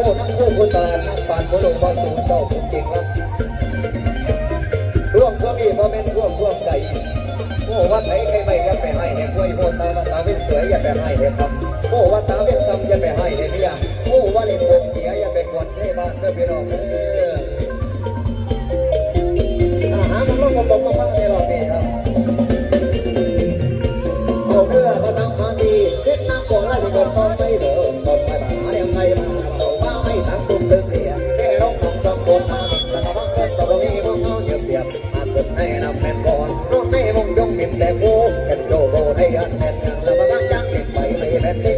อ้ทั้งคู่ผู้ตาทั้งปานผู้ลงบ่สูงเจ้าผู้เก่งรับร่วมเพื่อมีบ่แม่นร่วมร่วมใจโอ้ว่าไผใครไม่อย่าไปให้เนี่ยกล้วยโหดตาตาเว้นสวยอย่าไปให้เนี่ยครับโอ้ว่าตาเว้นกำอย่าไปให้เนี่ยเมียโอ้ว่าเล่นวงเสียอย่าไปกวนให้บ้านเด้อพี่น้องเด้ออาหารมันลงกลมๆมากๆในรอบนี้ครับ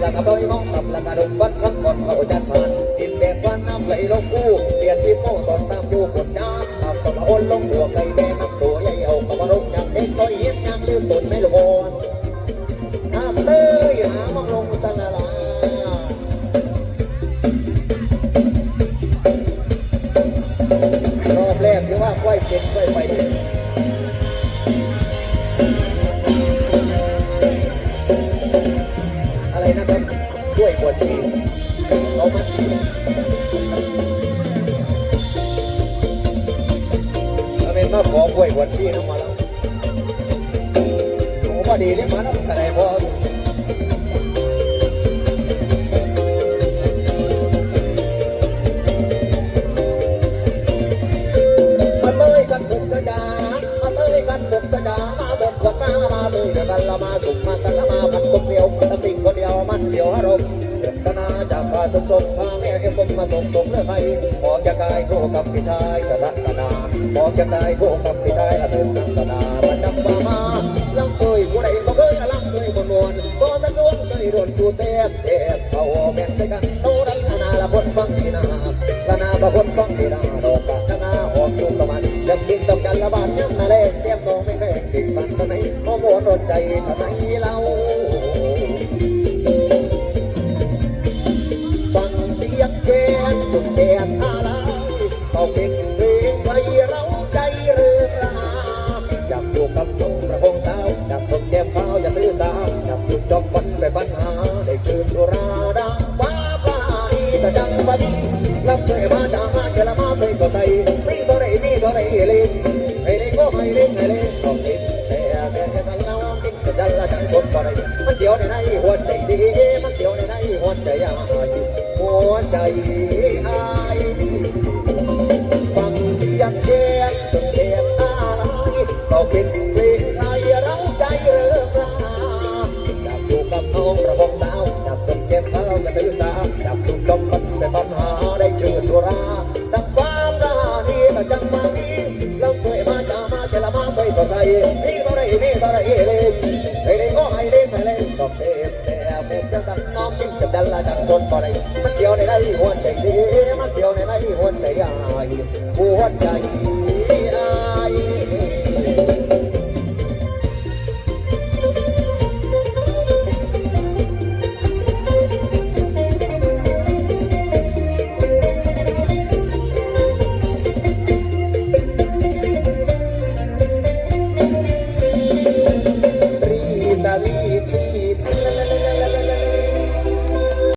แล้วกแล้วก็ดยมองตับแล้วก็ดมวัดคำก่อนเขาจัดผ่านดินแดงวันน้ำไหลลงคู่เปลี่ยนที่โม่ตอนตามอยู่กดจ้าทำต้องมาอ้นลงหัวไก่แดงน้ำตัวใหญ่เอาเข้ามาลงยังเด็กน้อยเย็นยังลืมตนไม่ลงอ่อนอาเตยหามองลงสลาลารอบแรกถือว่าค่อยเป็นค่อยไป เรามาเป็นมาขอป่วยบทชีน้ำมาแล้วโอ้พอดีนี่มาแล้วกระไรพอมาเตยกันสุกกระดามาเตยกันสุกกระดามาบนขวดมาละมาเตยเดินกันละมาสุกมาสนละมาพันตุกเดียวแต่สิ่งคนเดียวมันเสียวอารมณ์ จากฟ้าสมสมพาแม่เอ็มมาส่งส่งเลือไปออกจากกายโคกับพี่ชายกระดักกระดาออกจากกายโคกับพี่ชายละเดินกระดาประจำมามาลำเตยผู้ใดก็เคยลำเตยบนวลก็สะดวกเคยรวนชูเต็บเต็บเขาแม่นใจกันโตดังนาละคนฟังดีนาละนาบะคนฟังดีนาดอกกะนาออกจุกประมาณจะกินต้องกันละบาดยังนาเล อยู่กับจงประคองสาวอยากต้องแก้มขาวอย่าซื้อสาวอยากหยุดจอบฟันไปปัญหาได้ชื่นสุราดังฟ้าฟ้าดีต่จังบันลำเคยมาจากมาเจรมาเคยก็ใส่ไม่บ่ได้มีบ่ได้เล่นให้เล่นก็ให้เล่นให้เล่นต้องเล่แต่แต่แต่แต่เราติดจะดันละจังสดบ่ได้มันเสียวในในหัวใจดีมันเสียวในในหัวใจอายหัวใจ ยก็ใส่นี่ก็ได้นี่ก็ได้เล่นให้เล่ก็ให้เล่นให้เล่นก็เต็มแต่เป็นจังสังน้องกินกับดันละจังทนบ่ได้มันเสียวในในหัวใจดีมันเสียวในในหัวใจอายหัวใจ